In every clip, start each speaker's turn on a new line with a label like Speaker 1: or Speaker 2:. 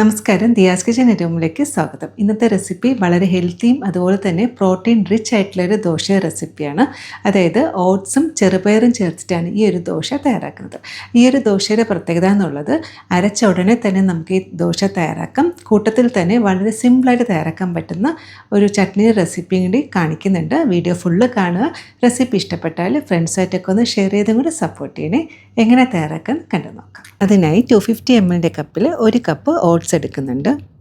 Speaker 1: നമസ്കാരം. ദിയാസ് കിച്ചൻ റൂമിലേക്ക് സ്വാഗതം. ഇന്നത്തെ റെസിപ്പി വളരെ ഹെൽത്തിയും അതുപോലെ തന്നെ പ്രോട്ടീൻ റിച്ച് ആയിട്ടുള്ള ഒരു ദോശ റെസിപ്പിയാണ്. അതായത് ഓട്സും ചെറുപയറും ചേർത്തിട്ടാണ് ഈ ഒരു ദോശ തയ്യാറാക്കുന്നത്. ഈ ഒരു ദോശയുടെ പ്രത്യേകത എന്നുള്ളത് അരച്ച ഉടനെ തന്നെ നമുക്ക് ഈ ദോശ തയ്യാറാക്കാം. കൂട്ടത്തിൽ തന്നെ വളരെ സിമ്പിളായിട്ട് തയ്യാറാക്കാൻ പറ്റുന്ന ഒരു ചട്നി റെസിപ്പിയും കൂടി കാണിക്കുന്നുണ്ട്. വീഡിയോ ഫുള്ള് കാണുക. റെസിപ്പി ഇഷ്ടപ്പെട്ടാൽ ഫ്രണ്ട്സായിട്ടൊക്കെ ഒന്ന് ഷെയർ ചെയ്തും കൂടി സപ്പോർട്ട് ചെയ്യണേ. എങ്ങനെ തയ്യാറാക്കാൻ കണ്ടു നോക്കാം അതിനായി ടു ഫിഫ്റ്റി എം എല്ലിന്റെ കപ്പിൽ ഒരു കപ്പ് ഓട്സ് എടുക്കുന്നുണ്ട്.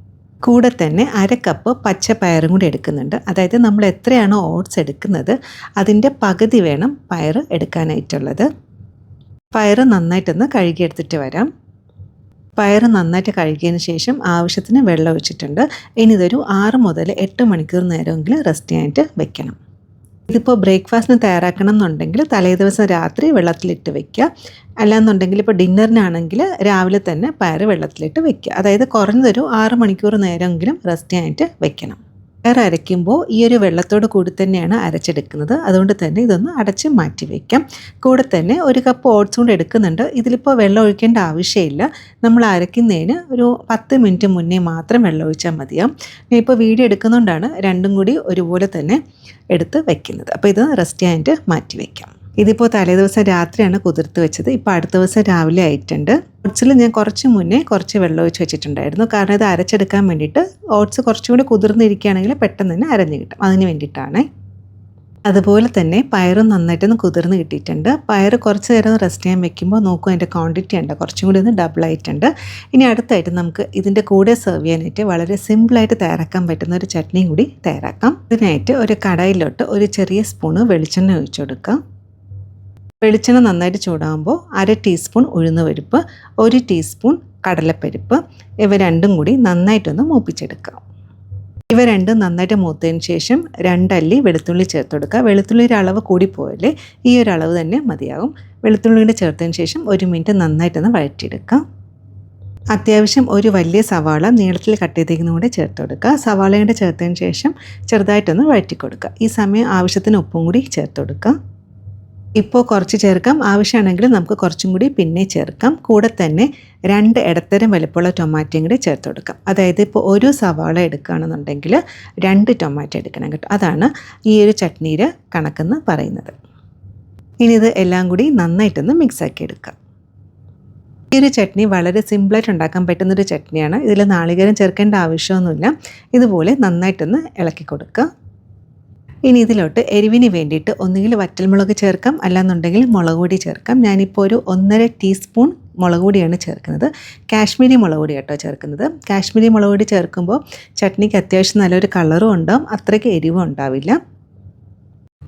Speaker 1: കൂടെ തന്നെ അര കപ്പ് പച്ചപ്പയറും കൂടി എടുക്കുന്നുണ്ട്. അതായത് നമ്മൾ എത്രയാണോ ഓട്സ് എടുക്കുന്നത് അതിന്റെ പകുതി വേണം പയർ എടുക്കാനായിട്ടുള്ളത്. പയർ നന്നായിട്ടൊന്ന് കഴുകിയെടുത്തിട്ട് വരാം. പയർ നന്നായിട്ട് കഴുകിയതിന് ശേഷം ആവശ്യത്തിന് വെള്ളം ഒഴിച്ചിട്ടുണ്ട്. ഇനി ഇതൊരു ആറ് മുതൽ എട്ട് മണിക്കൂർ നേരമെങ്കിലും റെസ്റ്റ് ചെയ്യാനായിട്ട് വെക്കണം. ഇതിപ്പോൾ ബ്രേക്ക്ഫാസ്റ്റിന് തയ്യാറാക്കണം എന്നുണ്ടെങ്കിൽ തലേ ദിവസം രാത്രി വെള്ളത്തിലിട്ട് വെക്കുക. അല്ലാന്നുണ്ടെങ്കിൽ ഇപ്പോൾ ഡിന്നറിനാണെങ്കിൽ രാവിലെ തന്നെ പയർ വെള്ളത്തിലിട്ട് വെക്കുക. അതായത് കുറഞ്ഞതൊരു ആറ് മണിക്കൂർ നേരമെങ്കിലും റെസ്റ്റ് ചെയ്യാനായിട്ട് വെക്കണം. പയർ അരയ്ക്കുമ്പോൾ ഈ ഒരു വെള്ളത്തോട് കൂടി തന്നെയാണ് അരച്ചെടുക്കുന്നത്. അതുകൊണ്ട് തന്നെ ഇതൊന്ന് അടച്ച് മാറ്റി വയ്ക്കാം കൂടെ തന്നെ ഒരു കപ്പ് ഓട്സ് കൊണ്ട് എടുക്കുന്നുണ്ട്. ഇതിലിപ്പോൾ വെള്ളം ഒഴിക്കേണ്ട ആവശ്യമില്ല. നമ്മൾ അരയ്ക്കുന്നതിന് ഒരു പത്ത് മിനിറ്റ് മുന്നേ മാത്രം വെള്ളം ഒഴിച്ചാൽ മതിയാവും. ഞാൻ ഇപ്പോൾ വീഡിയോ എടുക്കുന്നതുകൊണ്ടാണ് രണ്ടും കൂടി ഒരുപോലെ തന്നെ എടുത്ത് വയ്ക്കുന്നത് അപ്പോൾ ഇത് റെസ്റ്റ് ചെയ്യാനായിട്ട് മാറ്റി വയ്ക്കാം ഇതിപ്പോൾ തലേദിവസം രാത്രിയാണ് കുതിർത്ത് വെച്ചത്. ഇപ്പോൾ അടുത്ത ദിവസം രാവിലെ ആയിട്ടുണ്ട്. ഓട്സിൽ ഞാൻ കുറച്ച് മുന്നേ കുറച്ച് വെള്ളം ഒഴിച്ച് വെച്ചിട്ടുണ്ടായിരുന്നു. കാരണം ഇത് അരച്ചെടുക്കാൻ വേണ്ടിയിട്ട് ഓട്സ് കുറച്ചും കൂടി കുതിർന്നിരിക്കുകയാണെങ്കിൽ പെട്ടെന്ന് തന്നെ അരഞ്ഞു കിട്ടും. അതിന് വേണ്ടിയിട്ടാണ്. അതുപോലെ തന്നെ പയറും നന്നായിട്ടൊന്ന് കുതിർന്ന് കിട്ടിയിട്ടുണ്ട്. പയർ കുറച്ച് നേരം റെസ്റ്റ് ചെയ്യാൻ വെക്കുമ്പോൾ നോക്കും അതിന്റെ ക്വാണ്ടിറ്റി ഉണ്ട്. കുറച്ചും കൂടി ഒന്ന് ഡബിൾ ആയിട്ടുണ്ട്. ഇനി അടുത്തായിട്ട് നമുക്ക് ഇതിന്റെ കൂടെ സെർവ് ചെയ്യാനായിട്ട് വളരെ സിമ്പിളായിട്ട് തയ്യാറാക്കാൻ പറ്റുന്ന ഒരു ചട്നിയും കൂടി തയ്യാറാക്കാം. ഇതിനായിട്ട് ഒരു കടായിലോട്ട് ഒരു ചെറിയ സ്പൂണ് വെളിച്ചെണ്ണ ഒഴിച്ചു കൊടുക്കാം. വെളിച്ചെണ്ണ നന്നായിട്ട് ചൂടാകുമ്പോൾ അര ടീസ്പൂൺ ഉഴുന്നുപരിപ്പ് ഒരു ടീസ്പൂൺ കടലപ്പരിപ്പ് ഇവ രണ്ടും കൂടി നന്നായിട്ടൊന്ന് മൂപ്പിച്ചെടുക്കാം ഇവ രണ്ടും നന്നായിട്ട് മൂത്തതിന് ശേഷം രണ്ടല്ലി വെളുത്തുള്ളി ചേർത്ത് കൊടുക്കുക. വെളുത്തുള്ളിയുടെ അളവ് കൂടിപ്പോയാലേ ഈ ഒരു അളവ് തന്നെ മതിയാകും. വെളുത്തുള്ളിയുടെ ചേർത്തതിന് ശേഷം ഒരു മിനിറ്റ് നന്നായിട്ടൊന്ന് വഴറ്റിയെടുക്കാം അത്യാവശ്യം ഒരു വലിയ സവാള നീളത്തിൽ കട്ട് ചെയ്തേക്കുന്ന കൂടെ ചേർത്ത് കൊടുക്കുക. സവാളയുടെ ചേർത്തതിന് ശേഷം ചെറുതായിട്ടൊന്ന് വഴറ്റി കൊടുക്കുക ഈ സമയം ആവശ്യത്തിന് ഉപ്പും കൂടി ചേർത്ത് കൊടുക്കുക. ഇപ്പോൾ കുറച്ച് ചേർക്കാം. ആവശ്യമാണെങ്കിൽ നമുക്ക് കുറച്ചും കൂടി പിന്നെ ചേർക്കാം. കൂടെ തന്നെ രണ്ട് ഇടത്തരം വലുപ്പമുള്ള ടൊമാറ്റോയും കൂടി ചേർത്ത് കൊടുക്കാം. അതായത് ഇപ്പോൾ ഒരു സവാള എടുക്കുകയാണെന്നുണ്ടെങ്കിൽ രണ്ട് ടൊമാറ്റോ എടുക്കണം കേട്ടോ. അതാണ് ഈ ഒരു ചട്നിയുടെ കണക്കെന്ന് പറയുന്നത്. ഇനി ഇത് എല്ലാം കൂടി നന്നായിട്ടൊന്ന് മിക്സാക്കി എടുക്കാം. ഈ ഒരു ചട്നി വളരെ സിമ്പിളായിട്ട് ഉണ്ടാക്കാൻ പറ്റുന്നൊരു ചട്നിയാണ്. ഇതിൽ നാളികേരം ചേർക്കേണ്ട ആവശ്യമൊന്നുമില്ല. ഇതുപോലെ നന്നായിട്ടൊന്ന് ഇളക്കി കൊടുക്കുക. ഇനി ഇതിലോട്ട് എരിവിന് വേണ്ടിയിട്ട് ഒന്നുകിൽ വറ്റൽമുളക് ചേർക്കാം. അല്ലാന്നുണ്ടെങ്കിൽ മുളക് പൊടി ചേർക്കാം. ഞാനിപ്പോൾ ഒരു ഒന്നര ടീസ്പൂൺ മുളക് പൊടിയാണ് ചേർക്കുന്നത്. കാശ്മീരി മുളക് പൊടി കേട്ടോ ചേർക്കുന്നത്. കാശ്മീരി മുളക് പൊടി ചേർക്കുമ്പോൾ ചട്നിക്ക് അത്യാവശ്യം നല്ലൊരു കളറും ഉണ്ടാവും. അത്രയ്ക്ക് എരിവും ഉണ്ടാവില്ല.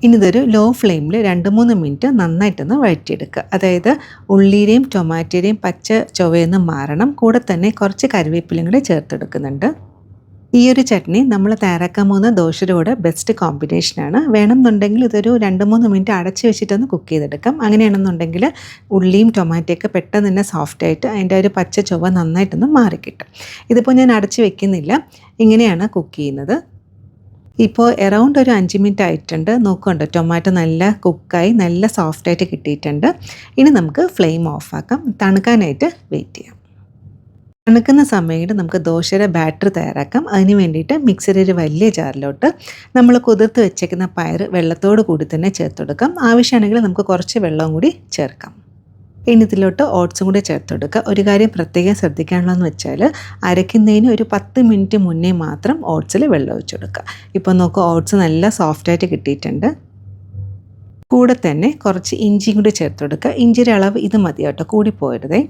Speaker 1: ഇനി ഇതൊരു ലോ ഫ്ലെയിമിൽ രണ്ട് മൂന്ന് മിനിറ്റ് നന്നായിട്ടൊന്ന് വഴറ്റിയെടുക്കുക. അതായത് ഉള്ളിയുടെയും ടൊമാറ്റോയുടെയും പച്ച ചൊവയെന്ന് മാറണം. കൂടെ തന്നെ കുറച്ച് കറിവേപ്പിലും കൂടെ ചേർത്തെടുക്കുന്നുണ്ട്. ഈ ഒരു ചട്നി നമ്മൾ തയ്യാറാക്കാൻ പോകുന്ന ദോശയുടെ ബെസ്റ്റ് കോമ്പിനേഷനാണ് വേണമെന്നുണ്ടെങ്കിൽ ഇതൊരു രണ്ട് മൂന്ന് മിനിറ്റ് അടച്ച് വെച്ചിട്ടൊന്ന് കുക്ക് ചെയ്തെടുക്കാം. അങ്ങനെയാണെന്നുണ്ടെങ്കിൽ ഉള്ളിയും ടൊമാറ്റോയൊക്കെ പെട്ടെന്ന് തന്നെ സോഫ്റ്റായിട്ട് അതിന്റെ ഒരു പച്ച ചൊവ്വ നന്നായിട്ടൊന്ന് മാറിക്കിട്ടും. ഇതിപ്പോൾ ഞാൻ അടച്ച് വെക്കുന്നില്ല. ഇങ്ങനെയാണ് കുക്ക് ചെയ്യുന്നത്. ഇപ്പോൾ എറൗണ്ട് ഒരു അഞ്ച് മിനിറ്റ് ആയിട്ടുണ്ട്. നോക്കുന്നുണ്ട് ടൊമാറ്റോ നല്ല കുക്കായി നല്ല സോഫ്റ്റായിട്ട് കിട്ടിയിട്ടുണ്ട്. ഇനി നമുക്ക് ഫ്ലെയിം ഓഫാക്കാം തണുക്കാനായിട്ട് വെയിറ്റ് ചെയ്യാം. തണുക്കുന്ന സമയത്ത് നമുക്ക് ദോശയുടെ ബാറ്റർ തയ്യാറാക്കാം. അതിന് വേണ്ടിയിട്ട് മിക്സറിൽ ഒരു വലിയ ജാറിലോട്ട് നമ്മൾ കുതിർത്ത് വെച്ചേക്കുന്ന പയർ വെള്ളത്തോട് കൂടി തന്നെ ചേർത്ത് കൊടുക്കാം. ആവശ്യമാണെങ്കിൽ നമുക്ക് കുറച്ച് വെള്ളവും കൂടി ചേർക്കാം. ഇനി ഇതിലോട്ട് ഓട്സും കൂടി ചേർത്ത് കൊടുക്കുക. ഒരു കാര്യം പ്രത്യേകം ശ്രദ്ധിക്കാനുള്ളതെന്ന് വെച്ചാൽ അരയ്ക്കുന്നതിന് ഒരു പത്ത് മിനിറ്റ് മുന്നേ മാത്രം ഓട്സിൽ വെള്ളം ഒഴിച്ചു കൊടുക്കുക. ഇപ്പോൾ നോക്കുക ഓട്സ് നല്ല സോഫ്റ്റായിട്ട് കിട്ടിയിട്ടുണ്ട്. കൂടെ തന്നെ കുറച്ച് ഇഞ്ചിയും കൂടി ചേർത്ത് കൊടുക്കുക. ഇഞ്ചിയുടെ അളവ് ഇത് മതി കേട്ടോ കൂടിപ്പോരുതേ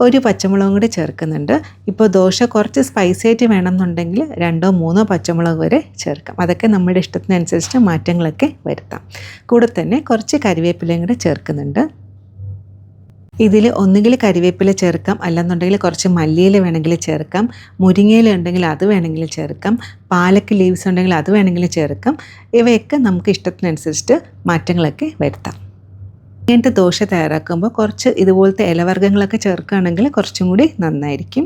Speaker 1: ഒരു പച്ചമുളകും കൂടി ചേർക്കുന്നുണ്ട്. ഇപ്പോൾ ദോശ കുറച്ച് സ്പൈസി ആയിട്ട് വേണമെന്നുണ്ടെങ്കിൽ രണ്ടോ മൂന്നോ പച്ചമുളക് വരെ ചേർക്കാം. അതൊക്കെ നമ്മുടെ ഇഷ്ടത്തിനനുസരിച്ച് മാറ്റങ്ങളൊക്കെ വരുത്താം. കൂടെ തന്നെ കുറച്ച് കരിവേപ്പിലയും കൂടെ ചേർക്കുന്നുണ്ട്. ഇതിൽ ഒന്നുകിൽ കരിവേപ്പില ചേർക്കാം. അല്ലെന്നുണ്ടെങ്കിൽ കുറച്ച് മല്ലിയില വേണമെങ്കിൽ ചേർക്കാം. മുരിങ്ങയില ഉണ്ടെങ്കിൽ അത് വേണമെങ്കിൽ ചേർക്കാം. പാലക്ക് ലീവ്സ് ഉണ്ടെങ്കിൽ അത് വേണമെങ്കിൽ ചേർക്കാം. ഇവയൊക്കെ നമുക്ക് ഇഷ്ടത്തിനനുസരിച്ചിട്ട് മാറ്റങ്ങളൊക്കെ വരുത്താം. ഇങ്ങനത്തെ ദോശ തയ്യാറാക്കുമ്പോൾ കുറച്ച് ഇതുപോലത്തെ ഇലവർഗങ്ങളൊക്കെ ചേർക്കുകയാണെങ്കിൽ കുറച്ചും കൂടി നന്നായിരിക്കും.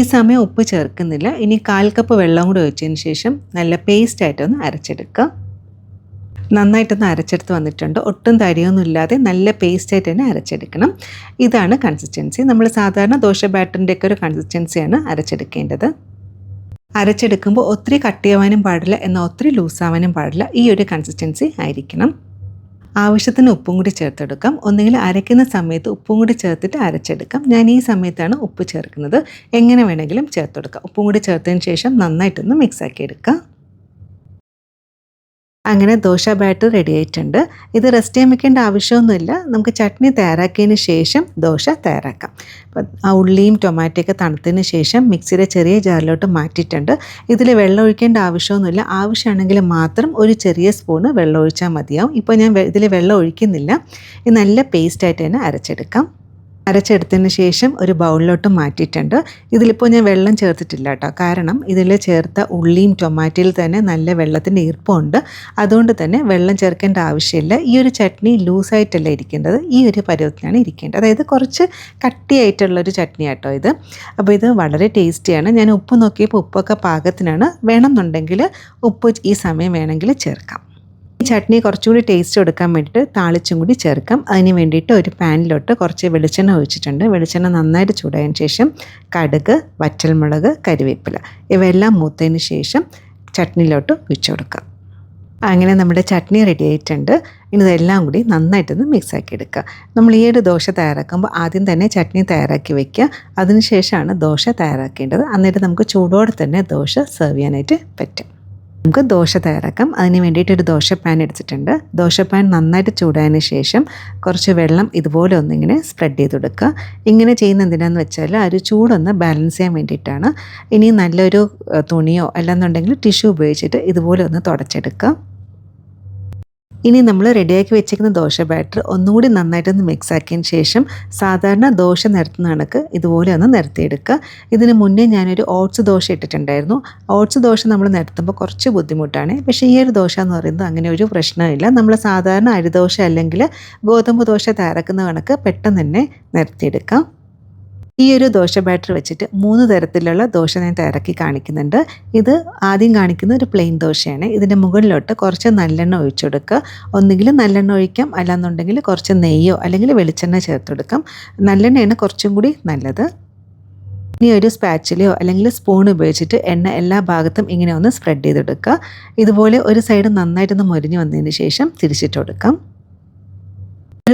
Speaker 1: ഈ സമയം ഉപ്പ് ചേർക്കുന്നില്ല. ഇനി കാൽ കപ്പ് വെള്ളം കൂടി ഒഴിച്ചതിന് ശേഷം നല്ല പേസ്റ്റായിട്ടൊന്ന് അരച്ചെടുക്കുക. നന്നായിട്ടൊന്ന് അരച്ചെടുത്ത് വന്നിട്ടുണ്ട്. ഒട്ടും തരിയൊന്നും ഇല്ലാതെ നല്ല പേസ്റ്റായിട്ട് തന്നെ അരച്ചെടുക്കണം. ഇതാണ് കൺസിസ്റ്റൻസി നമ്മൾ സാധാരണ ദോശ ബാറ്ററിന്റെയൊക്കെ ഒരു കൺസിസ്റ്റൻസിയാണ് അരച്ചെടുക്കേണ്ടത്. അരച്ചെടുക്കുമ്പോൾ ഒത്തിരി കട്ടിയാവാനും പാടില്ല. എന്നാൽ ഒത്തിരി ലൂസാവാനും പാടില്ല. ഈ ഒരു കൺസിസ്റ്റൻസി ആയിരിക്കണം. ആവശ്യത്തിന് ഉപ്പും കൂടി ചേർത്തെടുക്കാം. ഒന്നുകിൽ അരയ്ക്കുന്ന സമയത്ത് ഉപ്പും കൂടി ചേർത്തിട്ട് അരച്ചെടുക്കാം. ഞാൻ ഈ സമയത്താണ് ഉപ്പ് ചേർക്കുന്നത്. എങ്ങനെ വേണമെങ്കിലും ചേർത്തെടുക്കാം. ഉപ്പും കൂടി ചേർത്തതിന് ശേഷം നന്നായിട്ടൊന്ന് മിക്സാക്കി എടുക്കാം അങ്ങനെ ദോശ ബാറ്റർ റെഡി ആയിട്ടുണ്ട്. ഇത് റെസ്റ്റ് ചെയ്യാൻ വെക്കേണ്ട ആവശ്യമൊന്നുമില്ല. നമുക്ക് ചട്നി തയ്യാറാക്കിയതിന് ശേഷം ദോശ തയ്യാറാക്കാം. അപ്പം ആ ഉള്ളിയും ടൊമാറ്റോയൊക്കെ തണുത്തതിന് ശേഷം മിക്സിയുടെ ചെറിയ ജാറിലോട്ട് മാറ്റിയിട്ടുണ്ട്. ഇതിൽ വെള്ളം ഒഴിക്കേണ്ട ആവശ്യമൊന്നുമില്ല. ആവശ്യമാണെങ്കിൽ മാത്രം ഒരു ചെറിയ സ്പൂണ് വെള്ളം ഒഴിച്ചാൽ മതിയാവും. ഇപ്പോൾ ഞാൻ ഇതിൽ വെള്ളം ഒഴിക്കുന്നില്ല. ഇത് നല്ല പേസ്റ്റായിട്ട് തന്നെ അരച്ചെടുക്കാം. അരച്ചെടുത്തതിന് ശേഷം ഒരു ബൗളിലോട്ട് മാറ്റിയിട്ടുണ്ട്. ഇതിലിപ്പോൾ ഞാൻ വെള്ളം ചേർത്തിട്ടില്ല കേട്ടോ. കാരണം ഇതിൽ ചേർത്ത ഉള്ളിയും ടൊമാറ്റോയിൽ തന്നെ നല്ല വെള്ളത്തിന്റെ ഈർപ്പമുണ്ട്. അതുകൊണ്ട് തന്നെ വെള്ളം ചേർക്കേണ്ട ആവശ്യമില്ല. ഈ ഒരു ചട്നി ലൂസായിട്ടല്ല ഇരിക്കേണ്ടത്. ഈ ഒരു പരുവത്തിലാണ് ഇരിക്കേണ്ടത്. അതായത് കുറച്ച് കട്ടിയായിട്ടുള്ളൊരു ചട്നി കേട്ടോ ഇത്. അപ്പോൾ ഇത് വളരെ ടേസ്റ്റിയാണ്. ഞാൻ ഉപ്പ് നോക്കിയപ്പോൾ ഉപ്പൊക്കെ പാകത്തിനാണ്. വേണമെന്നുണ്ടെങ്കിൽ ഉപ്പ് ഈ സമയം വേണമെങ്കിൽ ചേർക്കാം. ചട്നി കുറച്ചുകൂടി ടേസ്റ്റ് കൊടുക്കാൻ വേണ്ടിയിട്ട് താളിച്ചും കൂടി ചേർക്കാം. അതിന് വേണ്ടിയിട്ട് ഒരു പാനിലോട്ട് കുറച്ച് വെളിച്ചെണ്ണ ഒഴിച്ചിട്ടുണ്ട്. വെളിച്ചെണ്ണ നന്നായിട്ട് ചൂടായതിന് ശേഷം കടുക് വറ്റൽമുളക് കരിവേപ്പില ഇവയെല്ലാം മൂത്തതിന് ശേഷം ചട്നിയിലോട്ട് ഒഴിച്ചു കൊടുക്കാം. അങ്ങനെ നമ്മുടെ ചട്നി റെഡി ആയിട്ടുണ്ട്. ഇനി ഇതെല്ലാം കൂടി നന്നായിട്ടൊന്ന് മിക്സാക്കി എടുക്കുക. നമ്മൾ ഈ ഒരു ദോശ തയ്യാറാക്കുമ്പോൾ ആദ്യം തന്നെ ചട്നി തയ്യാറാക്കി വെക്കുക. അതിനുശേഷമാണ് ദോശ തയ്യാറാക്കേണ്ടത്. അന്നേരം നമുക്ക് ചൂടോടെ തന്നെ ദോശ സെർവ് ചെയ്യാനായിട്ട് പറ്റും. നമുക്ക് ദോശ തയ്യാറാക്കാം. അതിന് വേണ്ടിയിട്ട് ഒരു ദോശ പാൻ എടുത്തിട്ടുണ്ട്. ദോശ പാൻ നന്നായിട്ട് ചൂടായതിനു ശേഷം കുറച്ച് വെള്ളം ഇതുപോലെ ഒന്നിങ്ങനെ സ്പ്രെഡ് ചെയ്ത് കൊടുക്കുക. ഇങ്ങനെ ചെയ്യുന്ന എന്തിനാന്ന് വെച്ചാൽ ആ ഒരു ചൂടൊന്ന് ബാലൻസ് ചെയ്യാൻ വേണ്ടിയിട്ടാണ്. ഇനി നല്ലൊരു തുണിയോ അല്ലെന്നുണ്ടെങ്കിൽ ടിഷ്യൂ ഉപയോഗിച്ചിട്ട് ഇതുപോലെ ഒന്ന് തുടച്ചെടുക്കുക. ഇനി നമ്മൾ റെഡിയാക്കി വെച്ചിരിക്കുന്ന ദോശ ബാറ്റർ ഒന്നുകൂടി നന്നായിട്ടൊന്ന് മിക്സ് ആക്കിയതിന് ശേഷം സാധാരണ ദോശ നിരത്തുന്ന കണക്ക് ഇതുപോലെ ഒന്ന് നിരത്തിയെടുക്കുക. ഇതിന് മുന്നേ ഞാനൊരു ഓട്സ് ദോശ ഇട്ടിട്ടുണ്ടായിരുന്നു. ഓട്സ് ദോശ നമ്മൾ നിരത്തുമ്പോൾ കുറച്ച് ബുദ്ധിമുട്ടാണ്. പക്ഷേ ഈ ഒരു ദോശ എന്ന് പറയുന്നത് അങ്ങനെ ഒരു പ്രശ്നമില്ല. നമ്മൾ സാധാരണ അരിദോശ അല്ലെങ്കിൽ ഗോതമ്പ് ദോശ തയ്യാറാക്കുന്ന കണക്ക് പെട്ടെന്ന് തന്നെ നിരത്തിയെടുക്കാം. ഈ ഒരു ദോശ ബാറ്റർ വെച്ചിട്ട് മൂന്ന് തരത്തിലുള്ള ദോശ ഞാൻ തയ്യാറാക്കി കാണിക്കുന്നുണ്ട്. ഇത് ആദ്യം കാണിക്കുന്ന ഒരു പ്ലെയിൻ ദോശയാണ്. ഇതിന്റെ മുകളിലോട്ട് കുറച്ച് നല്ലെണ്ണ ഒഴിച്ചു കൊടുക്കുക ഒന്നുകിൽ നല്ലെണ്ണ ഒഴിക്കാം. അല്ലാന്നുണ്ടെങ്കിൽ കുറച്ച് നെയ്യോ അല്ലെങ്കിൽ വെളിച്ചെണ്ണ ചേർത്ത് കൊടുക്കാം നല്ലെണ്ണയാണ് കുറച്ചും കൂടി നല്ലത്. ഇനി ഒരു സ്പാച്ചിലയോ അല്ലെങ്കിൽ സ്പൂൺ ഉപയോഗിച്ചിട്ട് എണ്ണ എല്ലാ ഭാഗത്തും ഇങ്ങനെ ഒന്ന് സ്പ്രെഡ് ചെയ്തെടുക്കുക. ഇതുപോലെ ഒരു സൈഡ് നന്നായിട്ടൊന്ന് മൊരിഞ്ഞ് വന്നതിന് ശേഷം തിരിച്ചിട്ട് കൊടുക്കാം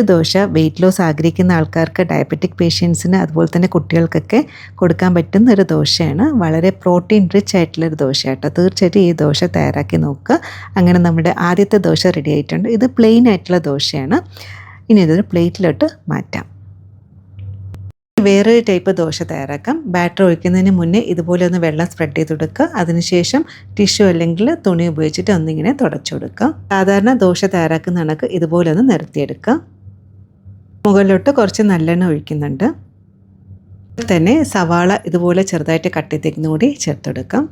Speaker 1: ദോശ വെയിറ്റ് ലോസ് ആഗ്രഹിക്കുന്ന ആൾക്കാർക്ക് ഡയബറ്റിക് പേഷ്യൻസിന് അതുപോലെ തന്നെ കുട്ടികൾക്കൊക്കെ കൊടുക്കാൻ പറ്റുന്ന ഒരു ദോശയാണ്. വളരെ പ്രോട്ടീൻ റിച്ച് ആയിട്ടുള്ളൊരു ദോശ കേട്ടോ. തീർച്ചയായിട്ടും ഈ ദോശ തയ്യാറാക്കി നോക്കുക. അങ്ങനെ നമ്മുടെ ആദ്യത്തെ ദോശ റെഡി ആയിട്ടുണ്ട്. ഇത് പ്ലെയിൻ ആയിട്ടുള്ള ദോശയാണ്. ഇനി ഇതൊരു പ്ലേറ്റിലോട്ട് മാറ്റാം. വേറൊരു ടൈപ്പ് ദോശ തയ്യാറാക്കാം. ബാറ്റർ ഒഴിക്കുന്നതിന് മുന്നേ ഇതുപോലെ ഒന്ന് വെള്ളം സ്പ്രെഡ് ചെയ്ത് കൊടുക്കുക. അതിനുശേഷം ടിഷ്യൂ അല്ലെങ്കിൽ തുണി ഉപയോഗിച്ചിട്ട് ഒന്നിങ്ങനെ തുടച്ചു കൊടുക്കുക. സാധാരണ ദോശ തയ്യാറാക്കുന്ന കണക്ക് ഇതുപോലെ ഒന്ന് നിരത്തിയെടുക്കുക മുകളിലോട്ട് കുറച്ച് നല്ലെണ്ണ ഒഴിക്കുന്നുണ്ട്. തന്നെ സവാള ഇതുപോലെ ചെറുതായിട്ട് കട്ട് ചെയ്തേക്കുന്ന കൂടി ചേർത്തെടുക്കാം.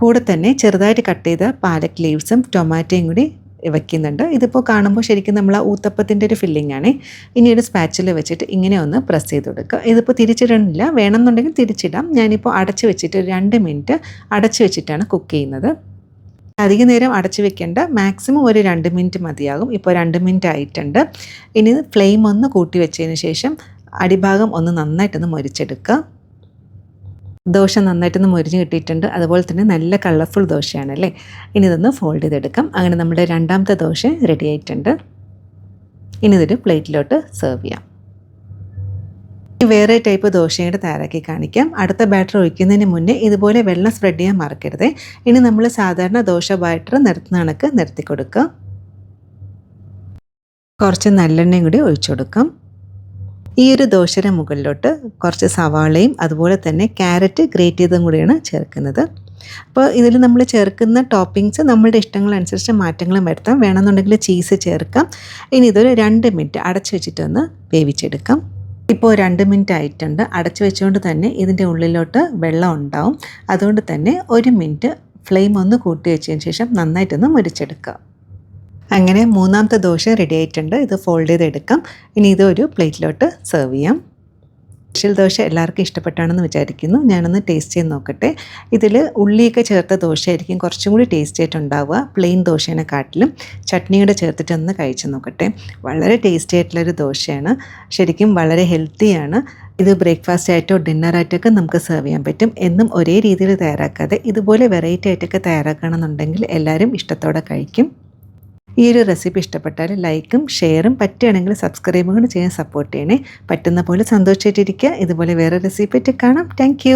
Speaker 1: കൂടെ തന്നെ ചെറുതായിട്ട് കട്ട് ചെയ്ത പാലക് ലീവ്സും ടൊമാറ്റോയും കൂടി വയ്ക്കുന്നുണ്ട് ഇതിപ്പോൾ കാണുമ്പോൾ ശരിക്കും നമ്മൾ ആ ഊത്തപ്പത്തിന്റെ ഒരു ഫില്ലിംഗ് ആണ്. ഇനി ഒരു സ്പാച്ചിൽ വെച്ചിട്ട് ഇങ്ങനെ ഒന്ന് പ്രസ് ചെയ്ത് കൊടുക്കുക. ഇതിപ്പോൾ തിരിച്ചിടണില്ല. വേണമെന്നുണ്ടെങ്കിൽ തിരിച്ചിടാം. ഞാനിപ്പോൾ അടച്ച് വെച്ചിട്ട് രണ്ട് മിനിറ്റ് അടച്ച് വെച്ചിട്ടാണ് കുക്ക് ചെയ്യുന്നത്. അധിക നേരം അടച്ചു വെക്കേണ്ട. മാക്സിമം ഒരു രണ്ട് മിനിറ്റ് മതിയാകും. ഇപ്പോൾ രണ്ട് മിനിറ്റ് ആയിട്ടുണ്ട്. ഇനി ഫ്ലെയിം ഒന്ന് കൂട്ടി വെച്ചതിന് ശേഷം അടിഭാഗം ഒന്ന് നന്നായിട്ടൊന്ന് മൊരിച്ചെടുക്കുക. ദോശ നന്നായിട്ടൊന്ന് മൊരിഞ്ഞ് കിട്ടിയിട്ടുണ്ട്. അതുപോലെ തന്നെ നല്ല കളർഫുൾ ദോശയാണ് അല്ലേ? ഇനി ഇതൊന്ന് ഫോൾഡ് ചെയ്തെടുക്കാം. അങ്ങനെ നമ്മുടെ രണ്ടാമത്തെ ദോശ റെഡി ആയിട്ടുണ്ട്. ഇനി ഇതൊരു പ്ലേറ്റിലോട്ട് സെർവ് ചെയ്യാം. വേറെ ടൈപ്പ് ദോശയുടെ തയ്യാറാക്കി കാണിക്കാം. അടുത്ത ബാറ്റർ ഒഴിക്കുന്നതിന് മുന്നേ ഇതുപോലെ വെള്ളം സ്പ്രെഡ് ചെയ്യാൻ മറക്കരുത്. ഇനി നമ്മൾ സാധാരണ ദോശ ബാറ്റർ നിരത്തുന്ന കണക്ക് നിരത്തി കൊടുക്കുക കുറച്ച് നല്ലെണ്ണയും കൂടി ഒഴിച്ചു കൊടുക്കാം. ഈ ഒരു ദോശയുടെ മുകളിലോട്ട് കുറച്ച് സവാളയും അതുപോലെ തന്നെ ക്യാരറ്റ് ഗ്രേറ്റ് ചെയ്തും കൂടിയാണ് ചേർക്കുന്നത്. അപ്പോൾ ഇതിൽ നമ്മൾ ചേർക്കുന്ന ടോപ്പിങ്സ് നമ്മളുടെ ഇഷ്ടങ്ങളനുസരിച്ച് മാറ്റങ്ങളും വരുത്താം. വേണമെന്നുണ്ടെങ്കിൽ ചീസ് ചേർക്കാം. ഇനി ഇതൊരു രണ്ട് മിനിറ്റ് അടച്ചു വെച്ചിട്ടൊന്ന് വേവിച്ചെടുക്കാം. ഇപ്പോൾ രണ്ട് മിനിറ്റ് ആയിട്ടുണ്ട്. അടച്ചു വെച്ചുകൊണ്ട് തന്നെ ഇതിന്റെ ഉള്ളിലോട്ട് വെള്ളം ഉണ്ടാവും. അതുകൊണ്ട് തന്നെ ഒരു മിനിറ്റ് ഫ്ലെയിം ഒന്ന് കൂട്ടി വെച്ചതിന് ശേഷം നന്നായിട്ടൊന്ന് മുരിച്ചെടുക്കുക അങ്ങനെ മൂന്നാമത്തെ ദോശ റെഡി ആയിട്ടുണ്ട്. ഇത് ഫോൾഡ് ചെയ്തെടുക്കാം. ഇനി ഇത് ഒരു പ്ലേറ്റിലോട്ട് സെർവ് ചെയ്യാം. സ്പെഷ്യൽ ദോശ എല്ലാവർക്കും ഇഷ്ടപ്പെട്ടാണെന്ന് വിചാരിക്കുന്നു. ഞാനൊന്ന് ടേസ്റ്റ് ചെയ്ത് നോക്കട്ടെ. ഇതിൽ ഉള്ളിയൊക്കെ ചേർത്ത ദോശയായിരിക്കും കുറച്ചും കൂടി ടേസ്റ്റ് ആയിട്ടുണ്ടാവുക പ്ലെയിൻ ദോശേനെ കാട്ടിലും ചട്നിയുടെ ചേർത്തിട്ടൊന്ന് കഴിച്ച് നോക്കട്ടെ. വളരെ ടേസ്റ്റി ആയിട്ടുള്ളൊരു ദോശയാണ്. ശരിക്കും വളരെ ഹെൽത്തിയാണ് ഇത് ബ്രേക്ക്ഫാസ്റ്റ് ആയിട്ടോ ഡിന്നറായിട്ടൊക്കെ നമുക്ക് സെർവ് ചെയ്യാൻ പറ്റും. എന്നും ഒരേ രീതിയിൽ തയ്യാറാക്കാതെ ഇതുപോലെ വെറൈറ്റി ആയിട്ടൊക്കെ തയ്യാറാക്കണമെന്നുണ്ടെങ്കിൽ എല്ലാവരും ഇഷ്ടത്തോടെ കഴിക്കും. ഈ ഒരു റെസിപ്പി ഇഷ്ടപ്പെട്ടാൽ ലൈക്കും ഷെയറും പറ്റുകയാണെങ്കിൽ സബ്സ്ക്രൈബും കൂടി ചെയ്യാൻ സപ്പോർട്ട് ചെയ്യണേ. പറ്റുന്ന പോലെ സന്തോഷമായിട്ടിരിക്കുക. ഇതുപോലെ വേറെ റെസിപ്പി കാണാം. താങ്ക്